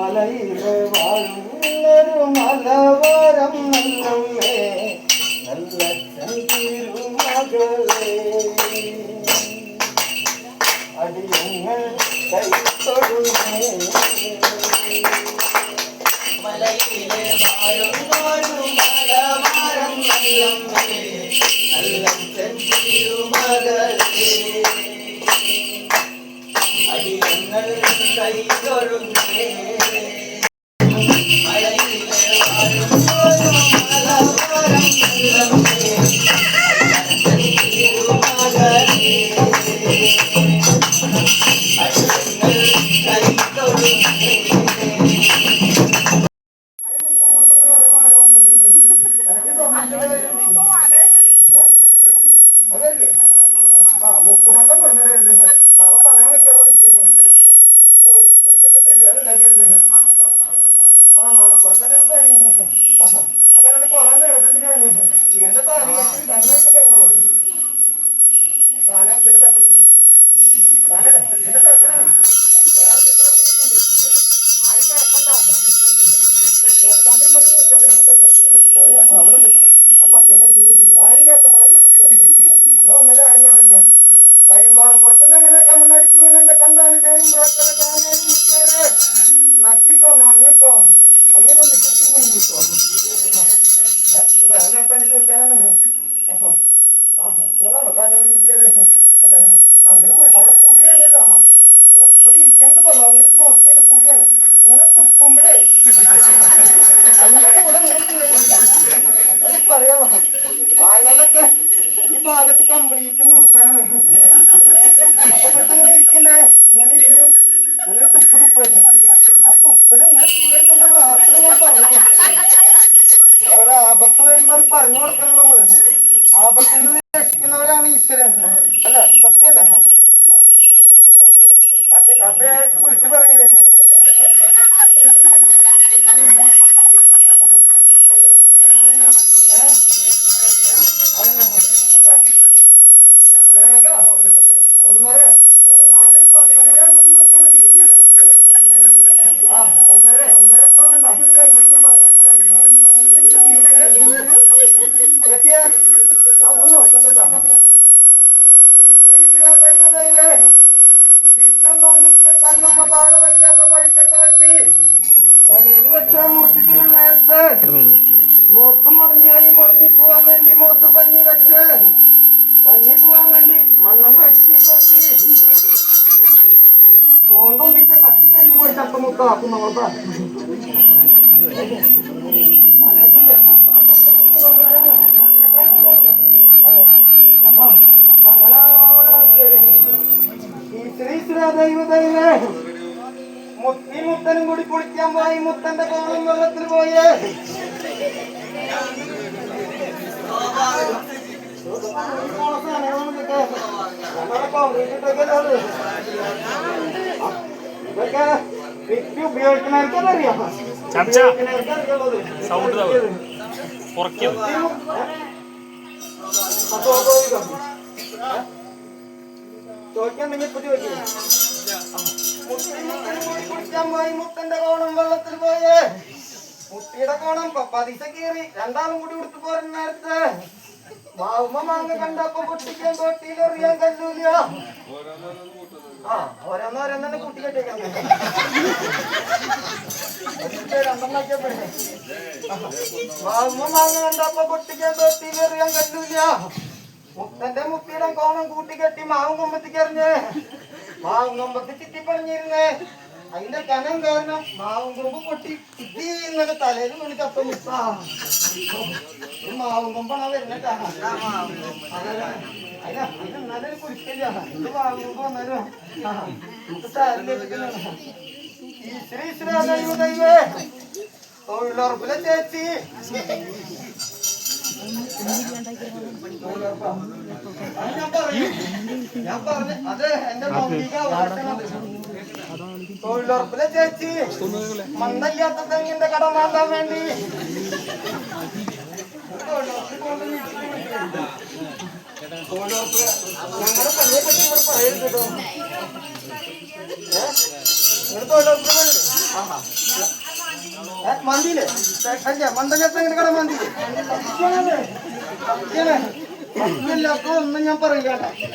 மலையிலே வாழும் இன்னரும் மலவாரம் நல்லம்மே நல்ல தங்கிரு மகளே. அடியுங்கள் கை தொழுமே மலையிலே வாழும் வாழும் மலவாரம் അടിയങ്ങൾ കൈതൊഴുന്നേ. എനിക്ക് സ്വർണ്ണത്തിന്റെ അതല്ലേ ആ മുക്കുമട്ടം കൊണ്ടുവരരുത് അവ പണയം വെക്കുള്ളത് അങ്ങനെ കുറെ നേരത്തിനാണ് എന്റെ പണി തന്നെയൊക്കെ കഴിഞ്ഞോളൂ താനെ ഇതിന്റെ തട്ടി താനല്ലേ ഇതിന്റെ തട്ടിനാണ് പുറത്തുനിന്ന് അങ്ങനെ കമ്മടിച്ച് വീണെന്റെ കണ്ടാണ് ചേരും ബ്രോക്കറെ കാണാനും നിൽക്കാറ് നക്കിക്കോ നങ്ങിക്കോ അങ്ങനെ നിൽക്കും മുങ്ങിക്കോ വേറെ പണി തീർക്കാനാണ് നിങ്ങളാണോ കാണാൻ കിട്ടിയത് അങ്ങനെ അവിടെ കുഴിയാണ് കേട്ടോ ഈ കംപ്ലീറ്റ് ഞാൻ പറഞ്ഞു. പറഞ്ഞു കൊടുക്കണം നമ്മൾ. ആപത്തിൽ രക്ഷിക്കുന്നവരാണ് ഈശ്വരൻ. അല്ല? സത്യല്ലേ ഒന്നര ഞാനൊരു പതിനൊന്നര ആകുമ്പോൾ നോക്കിയാൽ മതി ആ ഒന്നര ഒന്നര ഇപ്പൊ വേണ്ട അത് കഴിഞ്ഞിട്ട് പറയാം ചേച്ചിയെ ആ ഒന്ന് നോക്കണ്ടോ വിശ്വനോന്തിക്ക് കണ്ണമ്മ പാട വെക്കാത്ത പഴിച്ചൊക്കെ വെട്ടി തലയിൽ വെച്ച മുറ്റത്തിന് നേരത്തെ. മൂത്ത് മുളഞ്ഞായി മുളഞ്ഞി പോവാൻ വേണ്ടി മൂത്ത് പഞ്ഞി വെച്ച്. പഞ്ഞി പോവാൻ വേണ്ടി മണ്ണം വെച്ച് തീ കൊത്തി ഓന്തൊന്നിച്ച് കത്തി കഴിഞ്ഞ് പോയി ചത്ത മുത്താക്കും നമ്മളെ അപ്പൊ അങ്ങനെ ശ്രീദൈവതയിലെ മുത്തി മുത്തനും കൂടി കുളിക്കാൻ പോയി മുത്തന്റെ കോളം വെള്ളത്തിൽ പോയേ. ഇതൊക്കെ വ്യക്തി ഉപയോഗിക്കുന്നവർക്കതറിയാം. സൗണ്ട് അപ്പൊ ഏ? ചോദിക്കാണ്ടെങ്കിൽ ഇപ്പൊ ചോദിക്കും മുത്തിനും കൂടി കുളിക്കാൻ പോയി മുത്തന്റെ കോണം വെള്ളത്തിൽ പോയേ. മുത്തിയുടെ കോണം പതിസ കീറി കൂടി ഉടുത്തു പോരുന്ന നേരത്ത്. മാവുമ്മ മാങ്ങ കണ്ടപ്പോ പൊട്ടിക്കാൻ തോട്ടിയിലെറിയാൻ കല്ലൂല ആ ഓരോന്നോരോന്നെ കുട്ടി കെട്ടിക്കാൻ മാവുമ്മ മാങ്ങ കണ്ടപ്പോ പൊട്ടിക്കാൻ തോട്ടിയിലെറിയാൻ കല്ലൂല മുത്തന്റെ മുത്തിയുടെ കോണം കൂട്ടിക്കെട്ടി മാവും കൊമ്പത്തിക്ക് എറിഞ്ഞ്. മാവും കൊമ്പത്ത് ചുറ്റിപ്പണിഞ്ഞിരുന്നേ അതിന്റെ കനം കാരണം മാവും കൊമ്പ് പൊട്ടി ഇന്നലെ തലയിൽ വീണ് ചത്ത. മുത്ത മാവും കൊമ്പാണ് വരുന്നേട്ടാ അതിനെന്നാലും കുരിക്കില്ല ഇത് മാവും കൊമ്പ് വന്നാലും? നമുക്ക് സാരില്ല ഈ ശ്രീ ശ്രീ ദൈവ ദൈവേ. തൊഴിലുറപ്പിലെ ചേച്ചി. തൊഴിലുറപ്പിലെ ചേച്ചി മണ്ണല്ലാത്ത തെങ്ങിന്റെ കട മാറ്റാൻ വേണ്ടി തൊഴിലുറപ്പ് ഞങ്ങളുടെ പള്ളിയെ പറ്റി ഇവിടെ പറയരുത് കേട്ടോ തൊഴിലുറപ്പ്? ആഹാ. മന്തിയില്ലേ അല്ല മണ്ടകത്ത് എങ്ങനെ കട മന്തി സത്യാണ്. സത്യാണ്. സത്യമല്ലാത്ത ഒന്നും ഞാൻ പറയില്ല.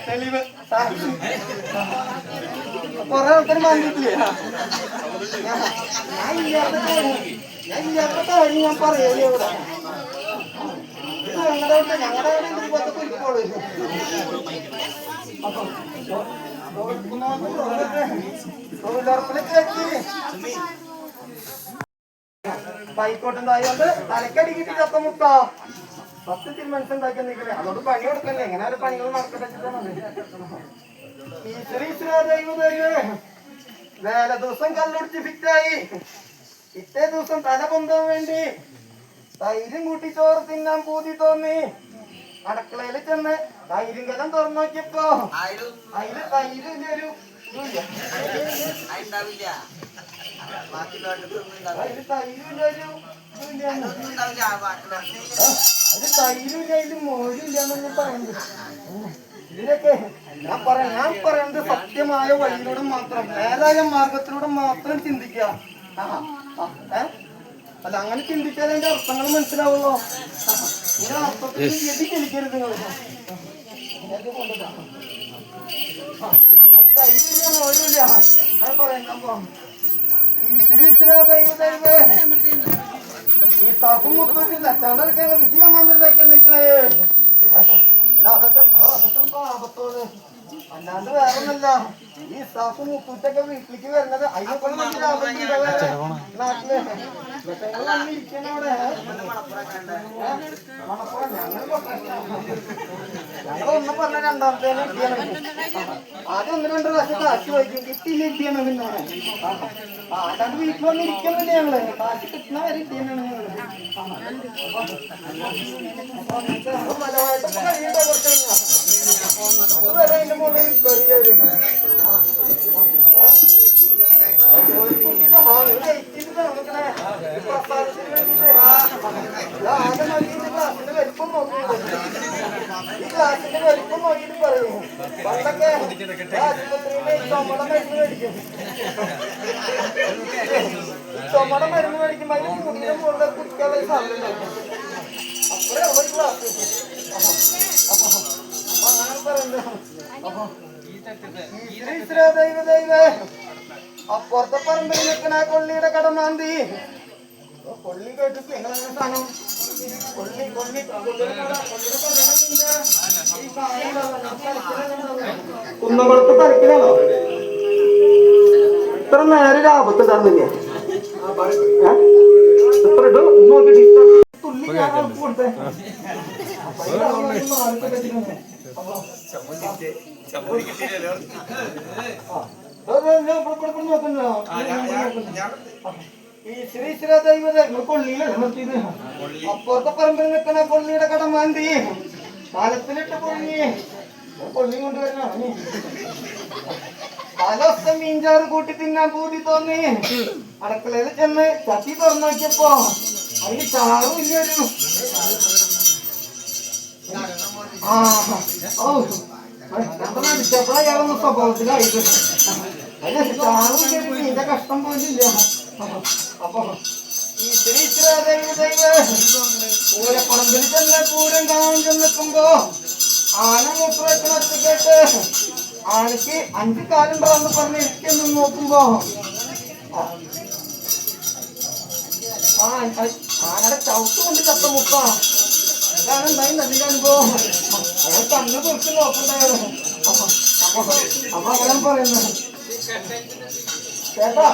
തെളിവ്. കൊറേ ആൾക്കാർ മന്തിട്ടില്ലേ ഞാൻ ഇല്ലാത്ത ഞാൻ ഇല്ലാത്ത കാര്യം ഞാൻ പറയല്ലേ ഇവിടെ ഞങ്ങളുടെ ഞങ്ങളുടെ ഇതുപോലത്തെ കുരിക്കോൾ തൊഴിലുറപ്പിലേക്ക് തലക്കടി കിട്ടി ചത്ത മുട്ട സത്യത്തിൽ മനസ്സുണ്ടാക്കി നിൽക്കണേ അതുകൊണ്ട് പണി കൊടുക്കല്ലേ. എങ്ങനെ ഒരു പണികൾ നടക്കട്ടെ വേല ദിവസം കല്ലുടിച്ച് ഫിറ്റായി പിറ്റേ ദിവസം തല പൊന്താൻ വേണ്ടി തൈരും കൂട്ടി ചോറ് തിന്നാൻ പൂതി തോന്നി. അടുക്കളയിൽ ചെന്ന് തൈരും കലം തുറന്നു നോക്കിയപ്പോ അതിൽ തൈര് ഒരു ഒരു അത് തൈരും അതിലും മോരും പറയുന്നത് ഞാൻ പറയാം ഞാൻ പറയുന്നത് സത്യമായ വഴിയിലൂടെ മാത്രം നേരായ മാർഗത്തിലൂടെ മാത്രം ചിന്തിക്കുക ആഹാ. അല്ല അങ്ങനെ ചിന്തിച്ചാൽ അതിന്റെ അർത്ഥങ്ങൾ മനസ്സിലാവുള്ളോ. ഇതിന്റെ അർത്ഥത്തിൽ വ്യതിചലിക്കരുത് നിങ്ങൾ അത് തൈരില്ല മോരില്ല ഞാൻ പറയാം ഈ സാഫും മുത്തൂറ്റില്ല ചടലൊക്കെയാണ് വിധി അമ്മാന്തരനാക്കി നിൽക്കണേ അല്ല അതൊക്കെ അതൊക്കെ ആപത്തോട് അല്ലാണ്ട് വേറെ ഒന്നല്ല ഈ സാഫു മുത്തൂറ്റൊക്കെ വീട്ടിലേക്ക് വരുന്നത് ഉണ്ടാവേ. നാട്ടിൽ. ഇതൊക്കെ ഇങ്ങൾ വന്ന് ഇരിക്കണ അവിടെ ഏ? മണപ്പുറം ഞങ്ങൾ ഞങ്ങൾ ഒന്ന് പറഞ്ഞ രണ്ടാമത്തെ കിട്ടിയാണ് ആദ്യം ഒന്ന് രണ്ട് പ്രാവശ്യം കാശ് വായിക്കും കിട്ടിയില്ല കിട്ടിയാണ് പിന്നെ ആ, ആ, അല്ലാണ്ട് വീട്ടിൽ വന്ന് ഇരിക്കുന്നില്ല ഞങ്ങൾ കാശ് കിട്ടുന്ന വരെ കിട്ടിയാണ് ഞങ്ങൾ മലവായിട്ടൊക്കെ കഴിയട്ടെ കുറച്ച് കഴിഞ്ഞാ. അതിന്റെ മുകളിൽ കയറിയത്. ക്ലാസ്സിന്റെ വലിപ്പം നോക്കിയിട്ട് പറയും പണ്ടൊക്കെ ആശുപത്രിയിൽ ചുമട മരുന്ന് മേടിക്കും ചുമട മരുന്ന് മേടിക്കുമ്പോ അതിന് മുടിയുടെ മുകളിൽ കുത്തിക്കാനുള്ള സാധനം. അപ്പഴേ ഒരു ക്ലാസ് അപ്പൊ അങ്ങനെ പറയുന്നത് അപ്പൊ ഈശ്വര ദൈവ ദൈവേ അപ്പുറത്തെ പറമ്പിൽ നിൽക്കണ കൊള്ളിയുടെ കടമാന്തി കൊള്ളി കേട്ടിട്ട് എങ്ങനെ സാധനം? കൊള്ളി കൊള്ളി. കുന്നംകുളത്ത് തലക്കിലാണോ ഇത്ര നേരെ ലാഭത്തുണ്ടായിരുന്നില്ല ഇത്ര ഇത് നോക്കിട്ട് തുള്ളി ഞാൻ അവൾക്ക് കൊടുത്തേ. അപ്പൊ ചമ്മന്തി ആളുകൾ ശ്രീ ദൈവത കൊള്ളിയിലാണ് നിർത്തിയത് അപ്പുറത്തെ പറമ്പിൽ നിൽക്കണ കൊള്ളിയുടെ കടമാന്തി കാലത്തിലിട്ട് പൊങ്ങി കൊള്ളി കൊണ്ടുവരണ കാലസ്ഥ മീൻചാറ് കൂട്ടി തിന്നാൻ പൂതി തോന്നി അടുക്കളയിൽ ചെന്ന് ചട്ടി തുറന്നു നോക്കിയപ്പോ അതിന് ചാറും ഇല്ലായിരുന്നു ആ ഓ അടിച്ചപ്പോഴാ ഇയാളൊന്ന് സ്വഭാവത്തിലായിട്ട് അല്ല ചാറും ഇല്ലായിരുന്നു മീന്റെ കഷ്ടം പോലും ഇല്ല അപ്പൊ ഈ പൂരപ്പറമ്പിൽ ചെന്ന് പൂരം കാണാൻ ചെന്നെത്തുമ്പോ ആന മൂത്രവെക്കണ കേട്ട് ആനക്ക് അഞ്ച് കാലുണ്ടാന്ന് പറഞ്ഞ് ഇരിക്കുന്നു നോക്കുമ്പോ ആനയുടെ ചവിട്ട് കൊണ്ട് ചത്ത മുപ്പ അതാണ് ഉണ്ടായി നദിയുടെ അനുഭവം അയാൾ കണ്ണ് കുറിച്ച് നോക്കണ്ടായിരുന്നു അപ്പൊ അപ്പൊ അങ്ങനെ പറയുന്നത്. ചേട്ടാ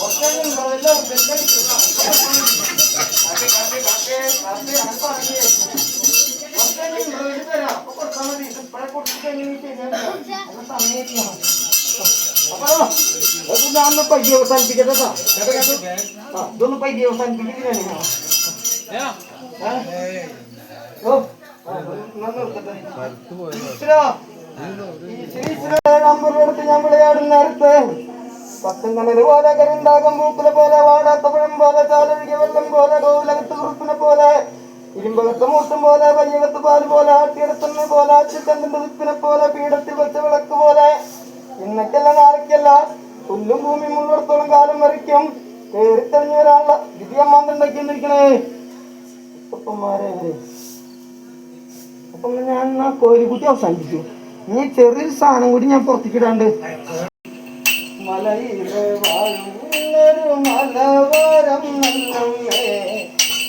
ഒക്കെ ഉണ്ടല്ലോ ബെല്ലടിക്കും കാപ്പി കാപ്പി കാപ്പി കാപ്പി അത് പറഞ്ഞേ ഒക്കെ ഇന്റർവ്യൂവിൽ തരാം. അപ്പൊ കൊടുത്താൽ മതി. ഇപ്പഴെ കൊടുത്തിട്ട് എങ്ങനെ ശരിയാണ് അത് സമയമില്ല അപ്പൊ ഇതൊന്ന് പയ്യെ അവസാനിപ്പിക്കട്ടെ ഇതൊന്ന് ഞാൻ വിളയാടുന്ന നമ്പറെടുത്ത് ഞാൻ നേരത്ത് പത്തും കണൽ പോലെ കരുണ്ടാകും പൂക്കുല പോലെ വാടാത്ത പഴം പോലെ ചാലൊഴുകിയ വെള്ളം പോലെ കോവിലകത്ത് കുറുപ്പിനെ പോലെ ഇരുമ്പകത്ത് മൂട്ടും പോലെ വയ്യകത്ത് പാൽ പോലെ ആട്ടിയെടുത്തുന്ന പോലെ ആച്ചിത്തണ്ടിന്റെ വിപ്പിനെ പോലെ പീഠത്തിൽ വെച്ച വിളക്ക് പോലെ. ഇന്നക്കല്ല നാളേക്കല്ല പുല്ലും ഭൂമി മുള്ളിടത്തോളം കാലം വരയ്ക്കും. കേറിത്തറിഞ്ഞു വരാനുള്ള വിധിയമ്മാന്തം ഉണ്ടാക്കിയിരിക്കണേ ഉപ്പന്മാരെ അപ്പം ഞാൻ ആ കോഴിക്കുട്ടി അവസാനിപ്പിച്ചു. ഇനി ചെറിയൊരു സാധനം കൂടി ഞാൻ மலையிலே வாழும் உன்னரு மலவாரம் நல்லம்மே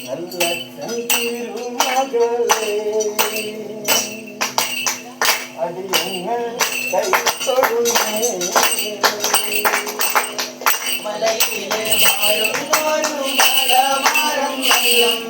நல்ல தங்கிரு மகளே வாழும் மலவாரம் நல்லம்மே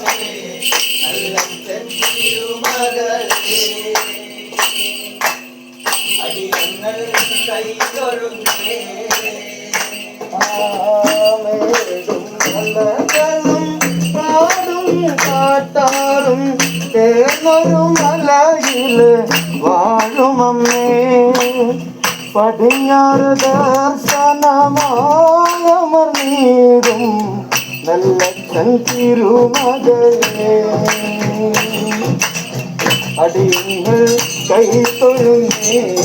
வாழும் அழகில வாழும் அம்மே. படையார தர்சனமாய் அமர்ந்தீரும். நல்ல தன் திருமகளே. அடியுங்கள் கை தொழுந்தே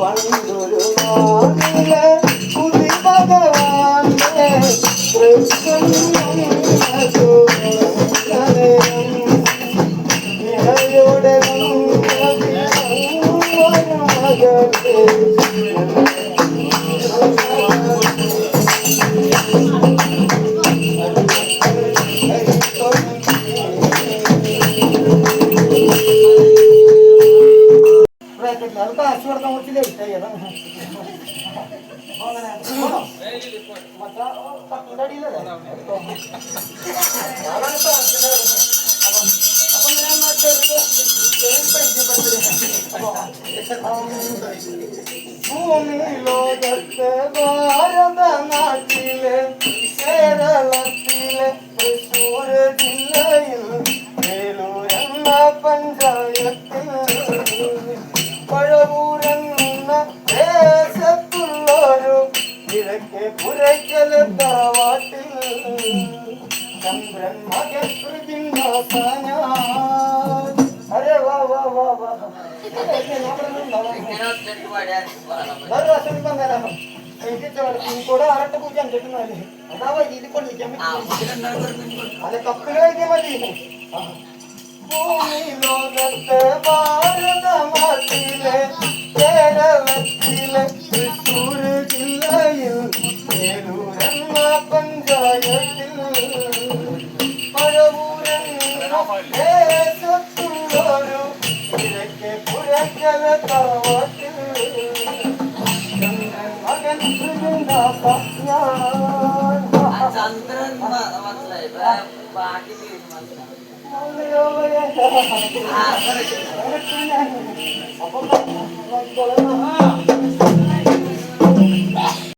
Barulho കുറച്ച് ലേറ്റ് ആയി അതാണ് പുരയ്ക്കൽ തറവാട്ടിൽ. ചന്ദ്രൻ മകൻ അരെ വാ വാ വാ വാ. കോഴിക്കോട് ആറട്ട് പൂജ അഞ്ചെട്ടുന്നാൽ അതാ കൊള്ളിക്കാൻ ആ, പറ്റും അല്ല കപ്പിൽ എഴുതിയാൽ മതി. ഭൂമി ലോകത്തെ ഭാരതമാറ്റിലെ കേരളത്തിലെ തൃശ്ശൂർ ജില്ലയിൽ ഏലൂരെന്ന പഞ്ചായത്തിൽ പഴവൂരെന്ന ദേശത്തുള്ളൊരു കിഴക്കേ പുരക്കല തറവാട്ടിൽ. ചന്ദ്രൻ മകൻ ചന്ദ്രൻ മനസ്സിലായി. ബാക്കി പേര് മനസ്സിലായി അപ്പം